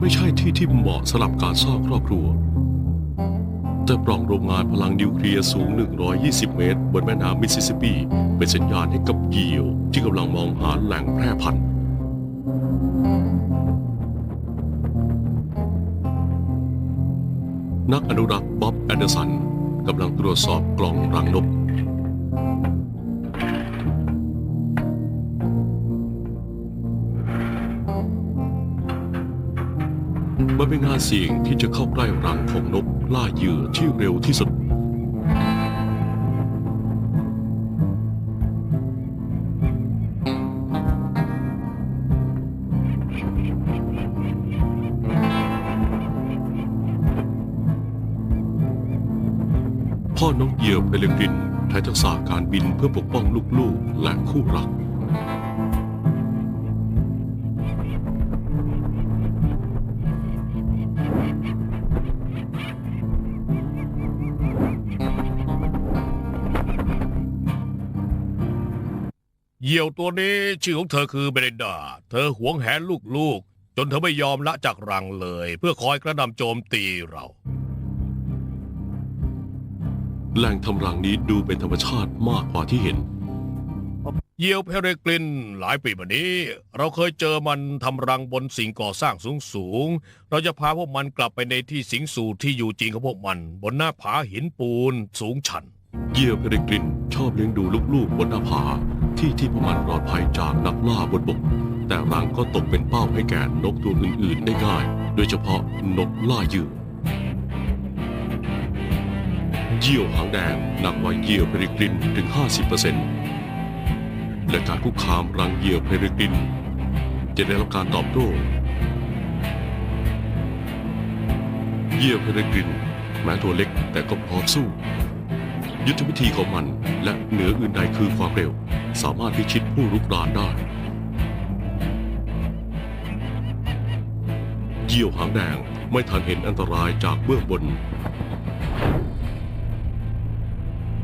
ไม่ใช่ที่ที่เหมาะสำหรับการสร้างครอบครัว แต่ปล่องโรงงานพลังนิวเคลียร์สูง 120 เมตร บนแม่น้ำมิสซิสซิปปี เป็นสัญญาณให้กับเหยี่ยว ที่กำลังมองหาแหล่งแพร่พันธุ์นักอนุรักษ์บ๊อบแอนเดอร์สันกำลังตรวจสอบกล่องรังนก มันเป็นงานเสี่ยงที่จะเข้าใกล้รังของนกล่าเหยื่อที่เร็วที่สุด พ่อนกเหยี่ยวเพลกรินใช้ทักษะการบินเพื่อปกป้องลูกๆและคู่รัก เหยี่ยวตัวนี้ชื่อของเธอคือเบเรนดา เธอหวงแหนลูกๆ จนเธอไม่ยอมละจากรังเลย เพื่อคอยกระหนำโจมตีเรา แหล่งทำรังนี้ดูเป็นธรรมชาติมากกว่าที่เห็น เหยี่ยวเพเรกลินหลายปีมานี้ เราเคยเจอมันทำรังบนสิ่งก่อสร้างสูงๆ เราจะพาพวกมันกลับไปในที่สิงสู่ที่อยู่จริงของพวกมัน บนหน้าผาหินปูนสูงชัน เหยี่ยวเพลกรินชอบเลี้ยงดูลูกๆบนหน้าผา ที่ที่พวกมันปลอดภัยจากนักล่าบนบก แต่รังก็ตกเป็นเป้าให้แก่นกตัวอื่นๆได้ง่าย โดยเฉพาะนกล่าเหยื่อเหยี่ยวหางแดงหนักกว่าเหยี่ยวเพลกรินถึง 50%และการคุกคามรังเหยี่ยวเพลกริน จะได้รับการตอบโต้เหยี่ยวเพลกรินแม้ตัวเล็กแต่ก็พร้อมสู้ ยุทธวิธีของมันและเหนืออื่นใดคือความเร็ว สามารถพิชิตผู้รุกรานได้เหยี่ยวหางแดงไม่ทันเห็นอันตรายจากเบื้องบน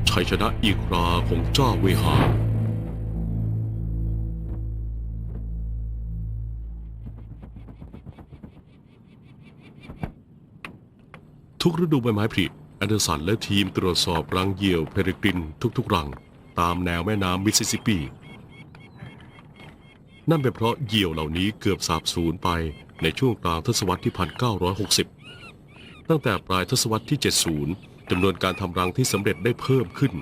ชัยชนะอีกราของเจ้าเวหาทุกฤดูใบไม้ผลิแอนเดอร์สันและทีมตรวจสอบรังเหยี่ยวเพเรกรินทุกๆรัง ตามแนวแม่น้ำมิสซิสซิปปี นั่นเป็นเพราะเหยี่ยวเหล่านี้เกือบสาบสูญไปในช่วงกลางทศวรรษที่ 1960 ตั้งแต่ปลายทศวรรษที่ 70จำนวนการทำรังที่สำเร็จได้เพิ่มขึ้น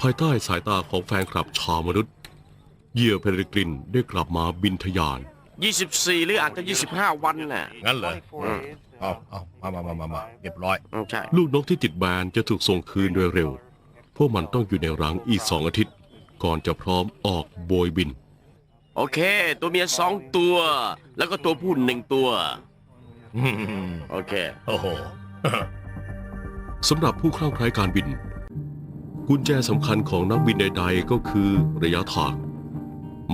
ภายใต้สายตาของแฟนคลับชาวมนุษย์เหยี่ยวเพเรกรินได้กลับมาบินทยาน 24 หรืออาจจะ 25 วันน่ะ งั้นเหรอ เอาเอามามามามามาเรียบร้อย อืมใช่ ลูกนกที่ติดแบนจะถูกส่งคืนโดยเร็ว พวกมันต้องอยู่ในรังอีกสองอาทิตย์ ก่อนจะพร้อมออกโบยบิน โอเค ตัวเมียสองตัว แล้วก็ตัวผู้หนึ่งตัว อืมโอเค โอ้โห สำหรับผู้คลั่งไคล้การบิน กุญแจสำคัญของนักบินใดๆ ก็คือระยะทาง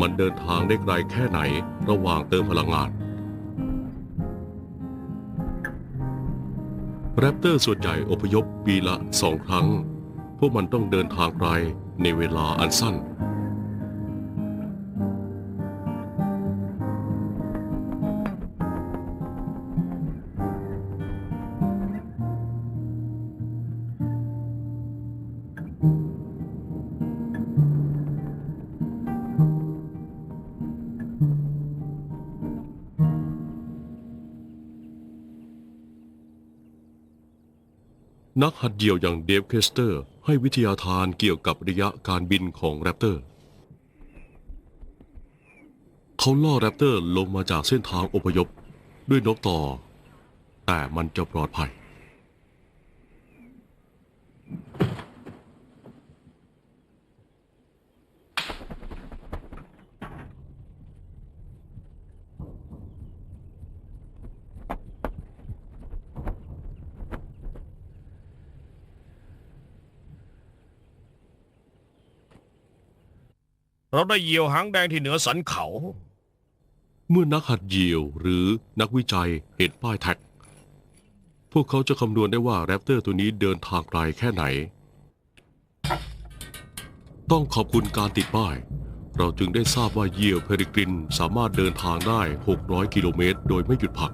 มันเดินทางได้ไกลแค่ไหนระหว่างเติมพลังงาน แรปเตอร์ส่วนใหญ่อพยพปีละสองครั้ง พวกมันต้องเดินทางไกลในเวลาอันสั้น นักหัดเดี่ยวอย่างเดฟเคสเตอร์ ให้วิทยาทานเกี่ยวกับระยะการบินของแรปเตอร์ เขาล่อแรปเตอร์ลงมาจากเส้นทางอพยพด้วยนกต่อ แต่มันจะปลอดภัย เราได้เหยี่ยวหางแดงที่เหนือสันเขา เมื่อนักหัดเหยี่ยวหรือนักวิจัยเห็นป้ายแท็ก พวกเขาจะคำนวณได้ว่าแรปเตอร์ตัวนี้เดินทางไกลแค่ไหน ต้องขอบคุณการติดป้าย เราจึงได้ทราบว่าเหยี่ยวเพริกรินสามารถเดินทางได้ 600 กิโลเมตร โดยไม่หยุดพัก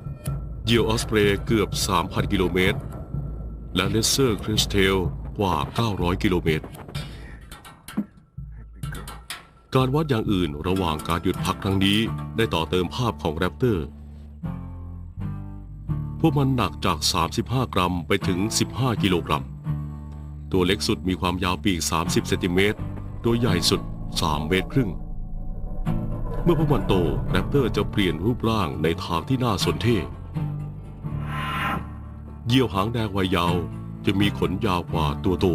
เหยี่ยวออสเตรเลียเกือบ 3,000 กิโลเมตร และเลสเซอร์คริสเทลกว่า 900 กิโลเมตร การวัดอย่างอื่นระหว่างการหยุดพักครั้งนี้ได้ต่อเติมภาพของแรปเตอร์ พวกมันหนักจาก 35 กรัมไปถึง 15 กิโลกรัม ตัวเล็กสุดมีความยาวปีก 30 เซนติเมตร ตัวใหญ่สุด 3 เมตรครึ่ง เมื่อพวกมันโตแรปเตอร์จะเปลี่ยนรูปร่างในทางที่น่าสนเท่เหยี่ยวหางแดงวัยยาวจะมีขนยาวกว่าตัวโต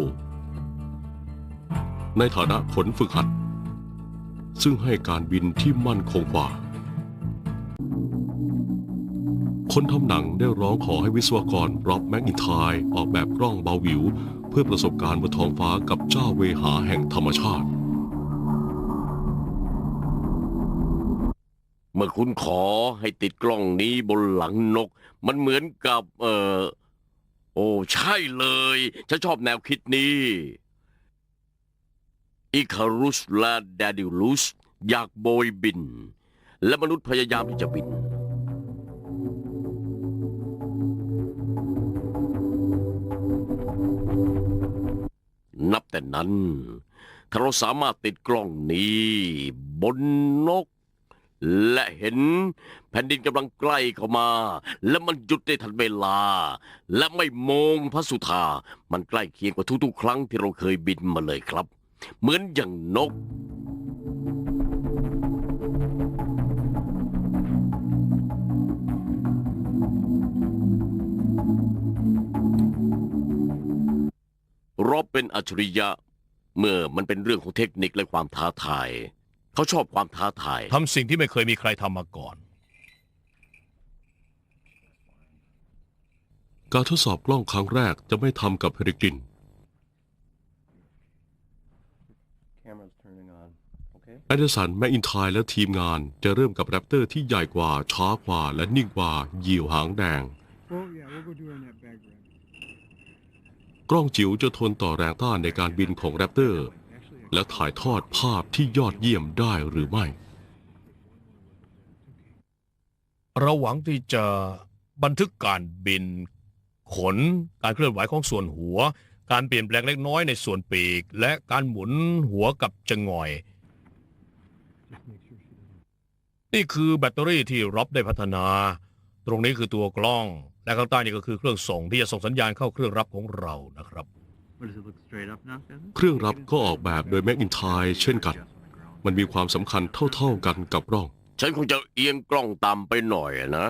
ในฐานะขนฝึกหัด ซึ่งให้การบินที่มั่นคงกว่า คนทำหนังได้ร้องขอให้วิศวกรร็อบแมกอินไทร์ออกแบบกล้องเบาวิว เพื่อประสบการณ์บนท้องฟ้ากับเจ้าเวหาแห่งธรรมชาติ เมื่อคุณขอให้ติดกล้องนี้บนหลังนก มันเหมือนกับ เออโอ้ ใช่เลย ฉันชอบแนวคิดนี้ อิคารุสและแดดิลุสอยากโบยบิน และมนุษย์พยายามที่จะบิน นับแต่นั้น ถ้าเราสามารถติดกล้องนี้ บนนก และเห็นแผ่นดินกำลังใกล้เข้ามา และมันหยุดได้ทันเวลา และไม่มองพระสุธา มันใกล้เคียงกว่าทุกๆ ครั้งที่เราเคยบินมาเลยครับ เหมือนอย่างนก รอบเป็นอัจฉริยะ เมื่อมันเป็นเรื่องของเทคนิคและความท้าทาย เขาชอบความท้าทาย ทำสิ่งที่ไม่เคยมีใครทำมาก่อน การทดสอบกล้องครั้งแรกจะไม่ทำกับเพริกริน แอดเดสันแมกอินไทร์และทีมงานจะเริ่มกับแรปเตอร์ที่ใหญ่กว่า ช้ากว่า และนิ่งกว่าเหยี่ยวหางแดง Well, yeah, we'll go do it on that bag ramp. กล้องจิ๋วจะทนต่อแรงต้านในการบินของแรปเตอร์ Actually, และถ่ายทอดภาพที่ยอดเยี่ยมได้หรือไม่ เราหวังที่จะบันทึกการบิน ขนการเคลื่อนไหวของส่วนหัว การเปลี่ยนแปลงเล็กน้อยในส่วนปีก และการหมุนหัวกับจงอย นี่คือแบตเตอรี่ที่ร็อบได้พัฒนา ตรงนี้คือตัวกล้อง และข้างใต้นี่ก็คือเครื่องส่งที่จะส่งสัญญาณเข้าเครื่องรับของเรานะครับ เครื่องรับก็ออกแบบโดยแมกอินไทร์เช่นกัน มันมีความสำคัญเท่าๆกันกับกล้อง ฉันคงจะเอียงกล้องต่ำไปหน่อยนะ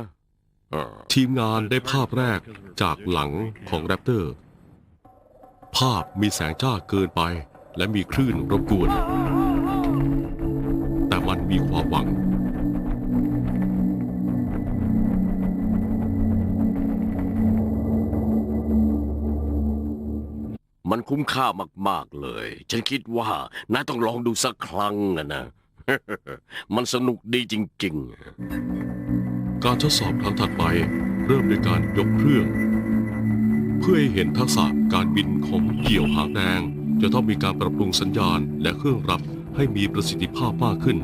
ทีมงานได้ภาพแรกจากหลังของแรปเตอร์ ภาพมีแสงจ้าเกินไป และมีคลื่นรบกวน แต่มันมีความหวัง มันคุ้มค่ามาก ๆ เลย ฉันคิดว่านายต้องลองดูสักครั้งนะนะ มันสนุกดีจริง ๆ การทดสอบครั้งถัดไป เริ่มด้วยการยกเครื่อง เพื่อให้เห็นทักษะการบินของเหยี่ยวหางแดง จะต้องมีการปรับปรุงสัญญาณและเครื่องรับให้มีประสิทธิภาพมากขึ้น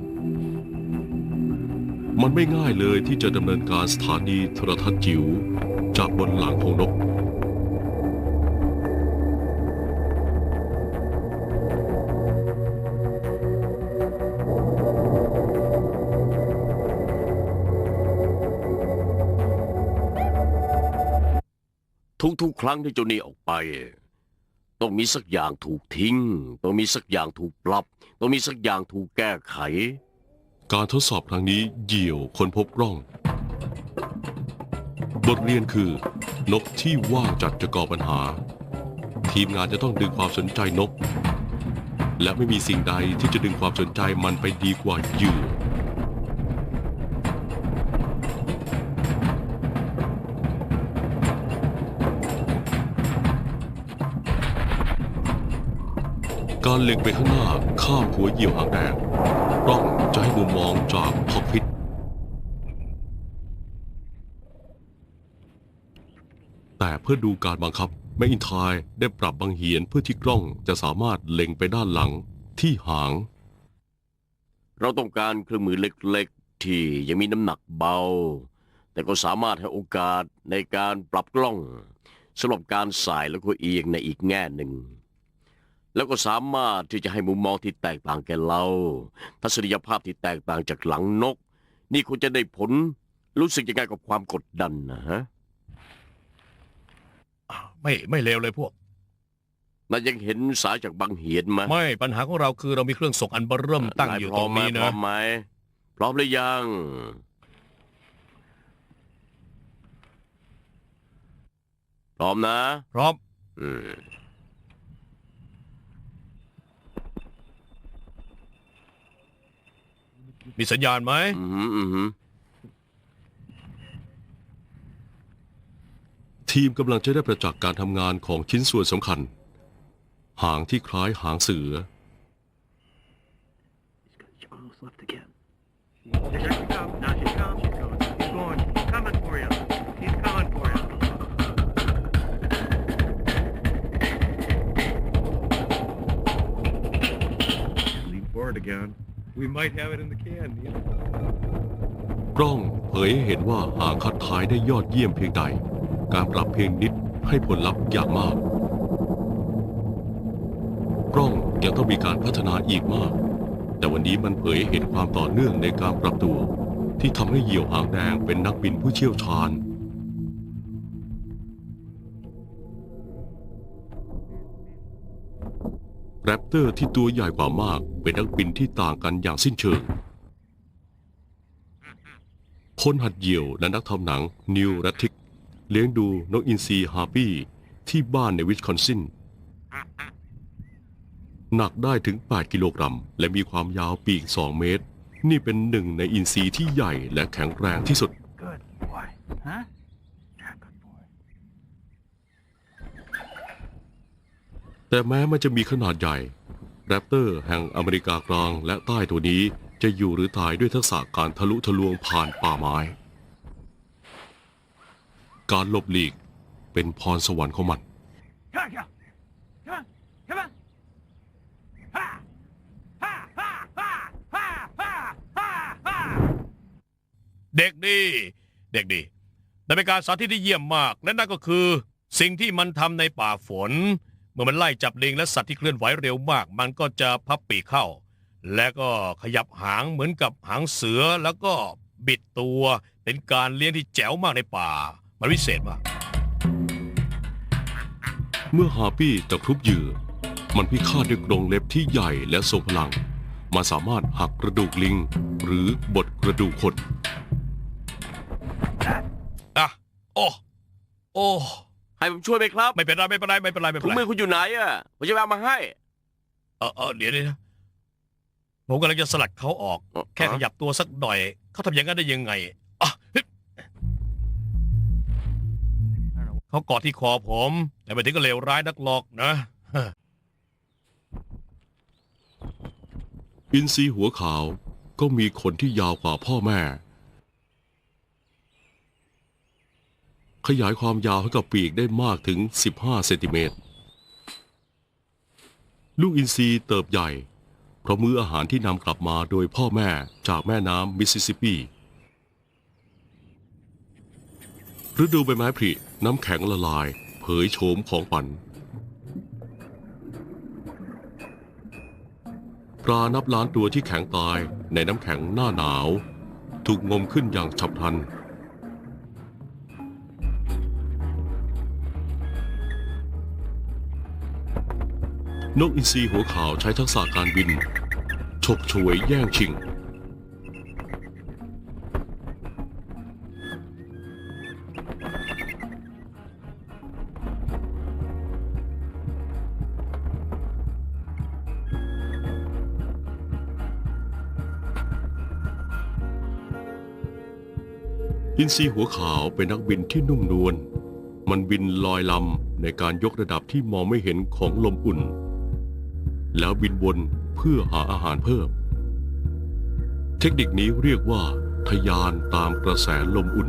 มันไม่ง่ายเลยที่จะดำเนินการสถานีโทรทัศน์จิ๋วจากบนหลังของนก ทุกๆ ครั้งที่เจ้านี่ออกไป ต้องมีสักอย่างถูกทิ้ง ต้องมีสักอย่างถูกปรับ ต้องมีสักอย่างถูกแก้ไข การทดสอบครั้งนี้เหยี่ยวคนพบร่อง บทเรียนคือนกที่ว่างจัดจะก่อปัญหา ทีมงานจะต้องดึงความสนใจนก และไม่มีสิ่งใดที่จะดึงความสนใจมันไปดีกว่าเหยื่อ การเล็งไปข้างหน้าข้ามหัวเหยี่ยวหางแดงกล้องจะให้มุมมองจากท็อกพิทแต่เพื่อดูการบังคับแมอินทร์ได้ปรับบังเหียนเพื่อที่กล้องจะสามารถเล็งไปด้านหลังที่หาง เราต้องการเครื่องมือเล็กๆ ที่ยังมีน้ำหนักเบา แต่ก็สามารถให้โอกาสในการปรับกล้องสำหรับการสายแล้วก็เอียงในอีกแง่หนึ่ง แล้วก็สามารถที่จะให้มุมมองที่แตกต่างแก่เรา ทัศนียภาพที่แตกต่างจากหลังนก นี่คุณจะได้ผลรู้สึกยังไงกับความกดดันนะฮะไม่ไม่เลวเลยพวกนายยังเห็นสายจากบางเหียนไหมไม่ปัญหาของเราคือเรามีเครื่องส่งอันเบอร์เริ่มตั้งอยู่ตรงนี้พนะร้อมไหมพร้อมหรือยัง พร้อมนะ พร้อม อืม มีสัญญาณไหมอืมอืมอืมทีมกำลังจะได้ประจักษ์การทำงานของชิ้นส่วนสำคัญ หางที่คล้ายหางเสือ He's got almost left again. We might have it in the can. You know? กล้องเผยให้เห็นว่าหางคัดท้ายได้ยอดเยี่ยมเพียงใด การปรับเพียงนิดให้ผลลัพธ์อย่างมาก กล้องยังต้องมีการพัฒนาอีกมาก แต่วันนี้มันเผยให้เห็นความต่อเนื่องในการปรับตัว ที่ทำให้เหยี่ยวหางแดงเป็นนักบินผู้เชี่ยวชาญ แรปเตอร์ที่ตัวใหญ่กว่ามาก เป็นนักบินที่ต่างกันอย่างสิ้นเชิง คนหัดเหยี่ยวและนักทำหนังนิวแรตทิก เลี้ยงดูนกอินทรีฮาร์ปี้ที่บ้านในวิสคอนซินหนักได้ถึง 8 กิโลกรัม และมีความยาวปีก 2 เมตร นี่เป็นหนึ่งในอินทรีที่ใหญ่และแข็งแรงที่สุด แต่แม้มันจะมีขนาดใหญ่ แรปเตอร์แห่งอเมริกากลางและใต้ตัวนี้จะอยู่หรือตายด้วยทักษะการทะลุทะลวงผ่านป่าไม้ การหลบหลีกเป็นพรสวรรค์ของมัน เด็กดี เด็กดีนั่นเป็นการสาธิตที่เยี่ยมมาก และนั่นก็คือสิ่งที่มันทำในป่าฝน เมื่อมันไล่จับลิงและสัตว์ที่เคลื่อนไหวเร็วมาก มันก็จะพับปีกเข้า และก็ขยับหางเหมือนกับหางเสือแล้วก็บิดตัวเป็นการเลี้ยงที่แจ๋วมากในป่า มันวิเศษมาก เมื่อฮาร์ปี้ตะครุบเหยื่อ มันพิฆาตด้วยกรงเล็บที่ใหญ่และทรงพลัง มันสามารถหักกระดูกลิง หรือบดกระดูกคนอะโอ้โอ้ ให้ผมช่วยไหมครับไม่เป็นไรไม่เป็นไรไม่เป็นไรไม่เป็ถุนงไรมือคุณอยู่ไหนอะผมจะไปเอามาให้เออเออเดี๋ยวเดี๋ยวนะผมกำลังจะสลัดเขาออก แค่ขยับตัวสักหน่อย เขาทำอย่างนั้นได้ยังไงอะฮึบเขาเกาะที่คอผม แต่ไม่ถึงก็เลวร้ายนักหรอกนะ อินทรีหัวขาวก็มีขนที่ยาวกว่าพ่อแม่ ขยายความยาวให้กับปีกได้มากถึง 15 เซนติเมตร ลูกอินทรีเติบใหญ่ เพราะมื้ออาหารที่นำกลับมาโดยพ่อแม่จากแม่น้ำมิสซิสซิปปีฤดูใบไม้ผลิน้ำแข็งละลาย เผยโฉมของปันปลานับล้านตัวที่แข็งตายในน้ำแข็งหน้าหนาว ถูกงมขึ้นอย่างฉับพลัน นกอินทรีหัวขาวใช้ทักษะการบิน ฉกฉวยแย่งชิง อินทรีหัวขาวเป็นนักบินที่นุ่มนวล มันบินลอยลำในการยกระดับที่มองไม่เห็นของลมอุ่น แล้วบินวนเพื่อหาอาหารเพิ่ม เทคนิคนี้เรียกว่า ทยานตามกระแสลมอุ่น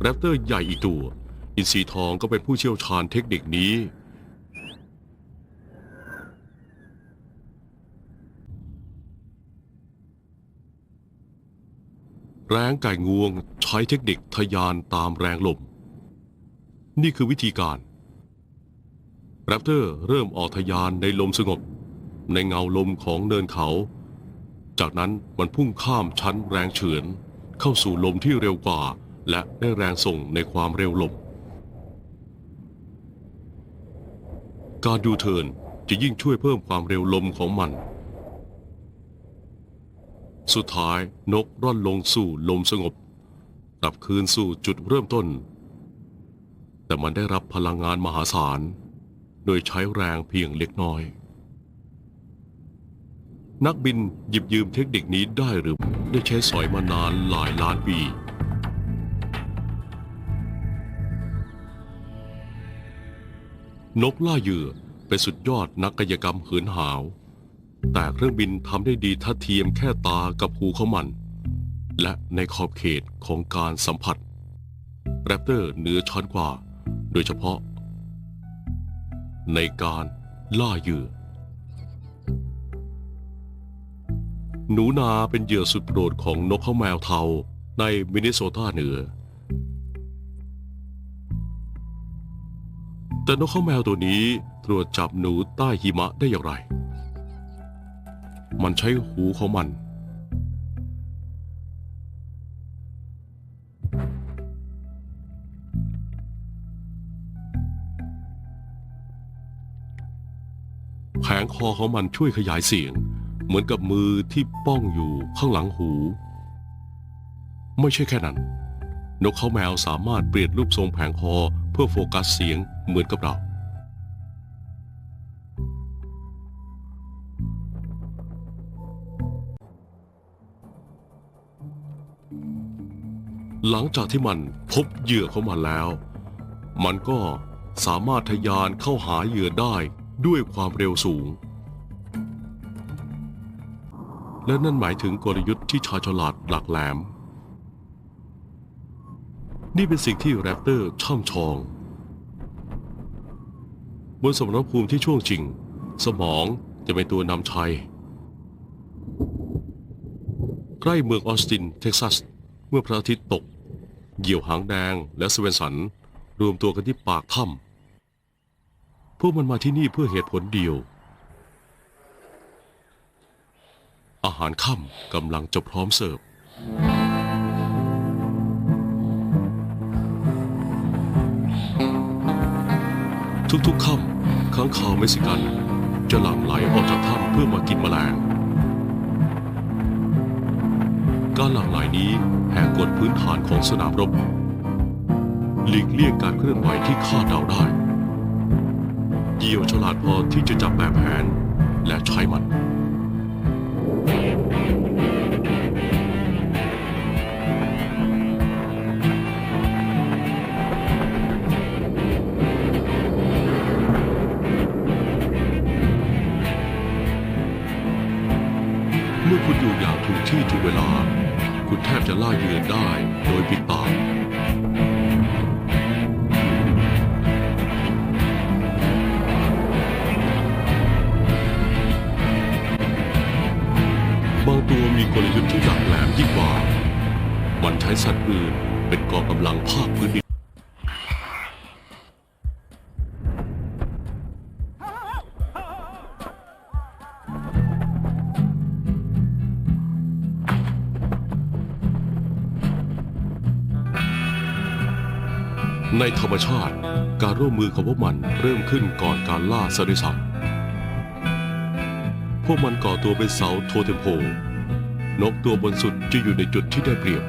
แรปเตอร์ใหญ่อีกตัว อินทรีทองก็เป็นผู้เชี่ยวชาญเทคนิคนี้ แรงไก่งวงใช้เทคนิคทยานตามแรงลม นี่คือวิธีการ แรปเตอร์เริ่มออกทยานในลมสงบ ในเงาลมของเนินเขา จากนั้นมันพุ่งข้ามชั้นแรงเฉือน เข้าสู่ลมที่เร็วกว่า และได้แรงส่งในความเร็วลม การดูเทิร์นจะยิ่งช่วยเพิ่มความเร็วลมของมัน สุดท้ายนกร่อนลงสู่ลมสงบกลับคืนสู่จุดเริ่มต้น แต่มันได้รับพลังงานมหาศาล โดยใช้แรงเพียงเล็กน้อย นักบินหยิบยืมเทคนิคนี้ได้หรือได้ใช้สอยมานานหลายล้านปี นกล่าเหยื่อเป็นสุดยอดนักกายกรรมเหินหาว แต่เครื่องบินทำได้ดีทัดเทียมแค่ตากับหูของมัน และในขอบเขตของการสัมผัสแรปเตอร์เหนือชั้นกว่า โดยเฉพาะ ในการล่าเหยื่อ หนูนาเป็นเหยื่อสุดโปรดของนกเขาแมวเทาในมินนิโซตาเหนือ แต่นกเขาแมวตัวนี้ตรวจจับหนูใต้หิมะได้อย่างไร มันใช้หูของมัน อของมันช่วยขยายเสียง เหมือนกับมือที่ป้องอยู่ข้างหลังหู ไม่ใช่แค่นั้น นกเขาแมวสามารถเปลี่ยนรูปทรงแผงคอเพื่อโฟกัสเสียงเหมือนกับเราหลังจากที่มันพบเหยื่อของมันแล้ว มันก็สามารถทะยานเข้าหาเหยื่อได้ด้วยความเร็วสูง และนั่นหมายถึงกลยุทธ์ที่ชาญฉลาดหลักแหลม นี่เป็นสิ่งที่แรปเตอร์ช่ำชอง บนสมรภูมิที่ช่วงจริง สมองจะเป็นตัวนำชัย ใกล้เมืองออสติน เท็กซัส เมื่อพระอาทิตย์ตก เหยี่ยวหางแดงและสเวนสัน รวมตัวกันที่ปากถ้ำพวกมันมาที่นี่เพื่อเหตุผลเดียว อาหารค่ำกำลังจะพร้อมเสิร์ฟ ทุกๆค่ำค้างคาวเม็กซิกัน จะหลั่งไหลออกจากถ้ำเพื่อมากินแมลง การหลั่งไหลนี้แหกกฎพื้นฐานของสนามรบ หลีกเลี่ยงการเคลื่อนไหวที่คาดเดาได้เหยี่ยวฉลาดพอที่จะจับแบบแผนและใช้มัน ที่หลักแหลมยิ่งกว่า มันใช้สัตว์อื่นเป็นกองกำลังภาคพื้นดินในธรรมชาติการร่วมมือของพวกมันเริ่มขึ้นก่อนการล่าซะด้วยซ้ำพวกมันก่อตัวเป็นเสาโทเทมโพ นกตัวบนสุดจะอยู่ในจุดที่ได้เปรียบ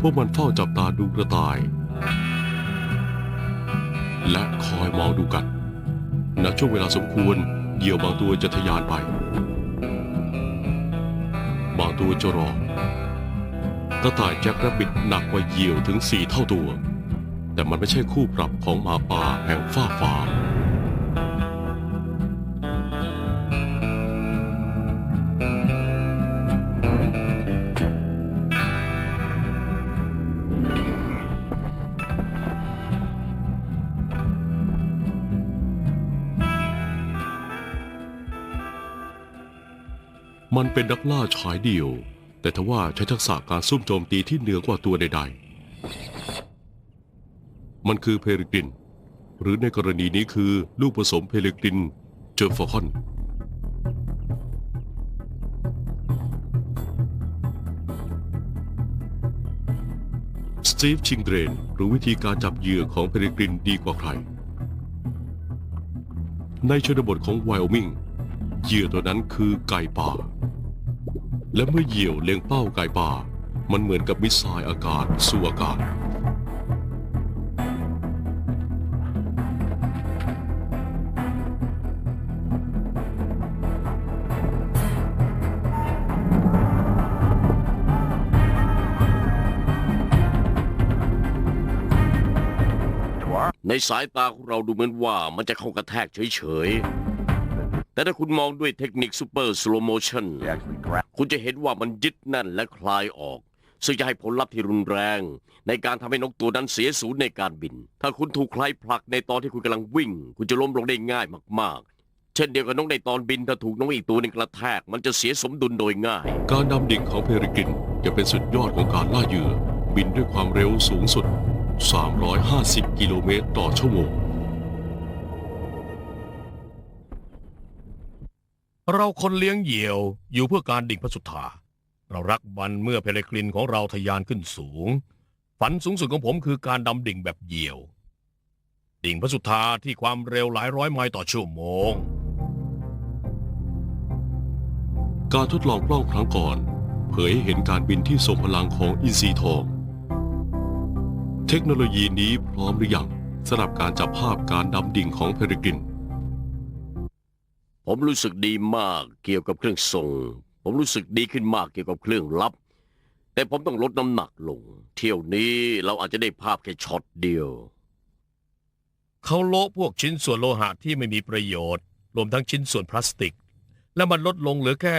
พวกมันเฝ้าจับตาดูกระต่าย และคอยมองดูกัน ณ ช่วงเวลาสมควร เหยี่ยวบางตัวจะทะยานไป บางตัวจะรอกระต่ายแจ็ครบบิทหนักกว่าเหยี่ยวถึงสี่เท่าตัว แต่มันไม่ใช่คู่ปรับของหมาป่าแห่งฟ้าฟ้า มันเป็นนักล่าชายเดี่ยว แต่ทว่าใช้ทักษะการซุ่มโจมตีที่เหนือกว่าตัวใดๆ มันคือเพริกริน หรือในกรณีนี้คือลูกผสมเพริกรินเจอร์ฟอคอนสตีฟชิงเดรนรู้วิธีการจับเหยื่อของเพริกรินดีกว่าใคร ในชนบทของไวโอมิงเหยื่อตัวนั้นคือไก่ป่า และเมื่อเหยี่ยวเล็งเป้าไก่ป่า มันเหมือนกับมิสไซล์อากาศสู่อากาศ ในสายตาของเราดูเหมือนว่ามันจะเข้ากระแทกเฉยๆ แต่ถ้าคุณมองด้วยเทคนิคซูเปอร์สโลโมชันคุณจะเห็นว่ามันยึดแน่นและคลายออก ซึ่งจะให้ผลลัพธ์ที่รุนแรง ในการทำให้นกตัวนั้นเสียศูนย์ในการบิน ถ้าคุณถูกใครผลักในตอนที่คุณกำลังวิ่ง คุณจะล้มลงได้ง่ายมากๆ เช่นเดียวกับนกในตอนบินถ้าถูกนกอีกตัวหนึ่งกระแทก มันจะเสียสมดุลโดยง่าย การดำดิ่งของเพริกินจะเป็นสุดยอดของการล่าเหยื่อ บินด้วยความเร็วสูงสุด 350 กิโลเมตรต่อชั่วโมง เราคนเลี้ยงเหยี่ยวอยู่เพื่อการดิ่งพระสุธา เรารักมันเมื่อเพลกรินของเราทะยานขึ้นสูง ฝันสูงสุดของผมคือการดำดิ่งแบบเหยี่ยว ดิ่งพระสุธาที่ความเร็วหลายร้อยไมล์ต่อชั่วโมง การทดลองปล้องครั้งก่อน เผยให้เห็นการบินที่ทรงพลังของอินทรีทอง เทคโนโลยีนี้พร้อมหรือยังสำหรับการจับภาพการดำดิ่งของเพริกริน ผมรู้สึกดีมากเกี่ยวกับเครื่องส่งผมรู้สึกดีขึ้นมากเกี่ยวกับเครื่องลับ แต่ผมต้องลดน้ำหนักลง เที่ยวนี้เราอาจจะได้ภาพแค่ช็อตเดียว เขาโละพวกชิ้นส่วนโลหะที่ไม่มีประโยชน์ รวมทั้งชิ้นส่วนพลาสติก และมันลดลงเหลือแค่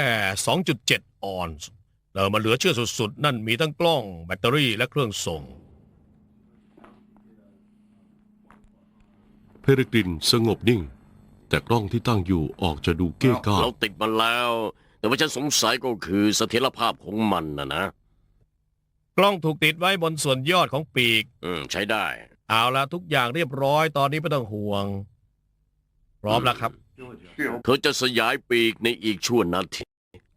2.7 ออนซ์แล้วมันเหลือเชื่อสุดๆ นั่นมีทั้งกล้อง แบตเตอรี่และเครื่องส่ง เพริกรินสงบนิ่ง แต่กล้องที่ตั้งอยู่ออกจะดูเก้ก้าเราติดมันแล้ว แต่ว่าฉันสงสัยก็คือเสถียรภาพของมันนะนะ กล้องถูกติดไว้บนส่วนยอดของปีก อืม ใช้ได้ เอาละทุกอย่างเรียบร้อยตอนนี้ไม่ต้องห่วง พร้อมแล้วครับเธอจะสยายปีกในอีกชั่วนาที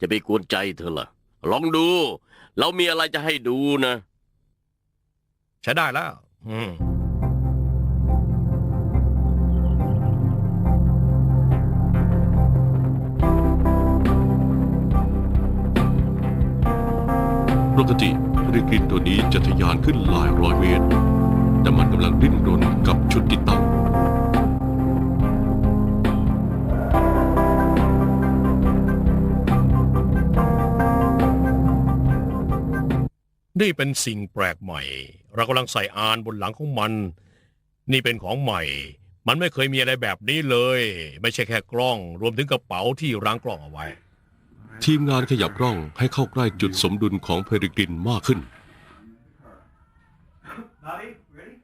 จะไปกวนใจเธอล่ะ ลองดู เรามีอะไรจะให้ดูนะ ใช้ได้แล้ว อืม ปกติเริกินตัวนี้จะทะยานขึ้นหลายร้อยเมตร แต่มันกำลังดิ้นรนกับชุดติดตั้งนี่เป็นสิ่งแปลกใหม่ เรากำลังใส่อานบนหลังของมัน นี่เป็นของใหม่ มันไม่เคยมีอะไรแบบนี้เลย ไม่ใช่แค่กล้อง รวมถึงกระเป๋าที่ร้งกล้องเอาไว้ ทีมงานขยับกล้องให้เข้าใกล้จุดสมดุลของเพริกรินมากขึ้น Bobby, ready?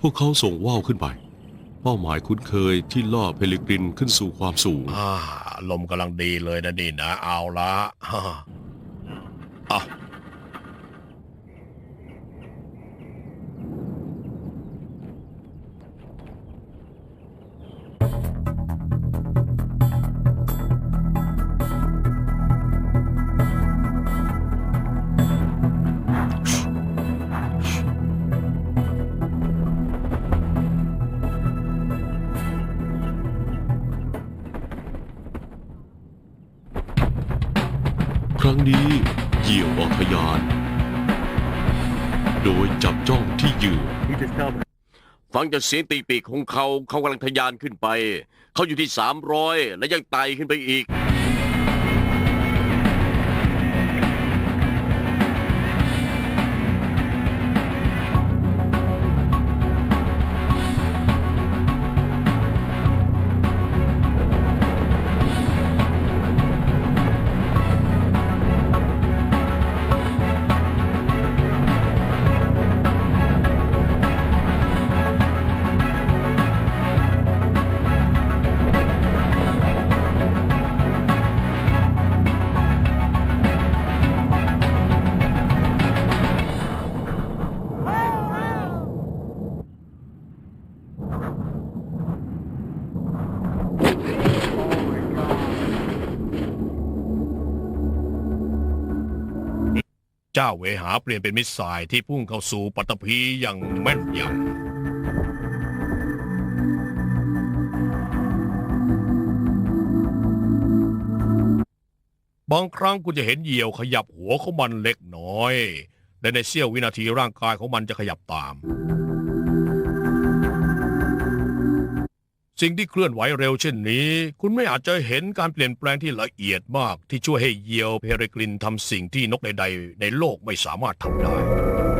พวกเขาส่งว่าวขึ้นไป เป้าหมายคุ้นเคยที่ล่อเพลิกรินขึ้นสู่ความสูง อ่าลมกำลังดีเลยนะนี่นะ เอาละฮ่าอะ โดยจับจ้องที่เหยื่อ ฟังจากเสียงตีปีกของเขาเขากำลังทะยานขึ้นไป เขาอยู่ที่สามร้อยและยังไต่ขึ้นไปอีก จ้าเวหาเปลี่ยนเป็นมิสไซล์ที่พุ่งเข้าสู่ปัตตภีอย่างแม่นยำบางครั้งคุณจะเห็นเหยี่ยวขยับหัวของมันเล็กน้อย และในเสี้ยววินาทีร่างกายของมันจะขยับตาม สิ่งที่เคลื่อนไหวเร็วเช่นนี้ คุณไม่อาจจะเห็นการเปลี่ยนแปลงที่ละเอียดมาก ที่ช่วยให้เยียวเพเรกลินทำสิ่งที่นกใดๆ ในโลกไม่สามารถทำได้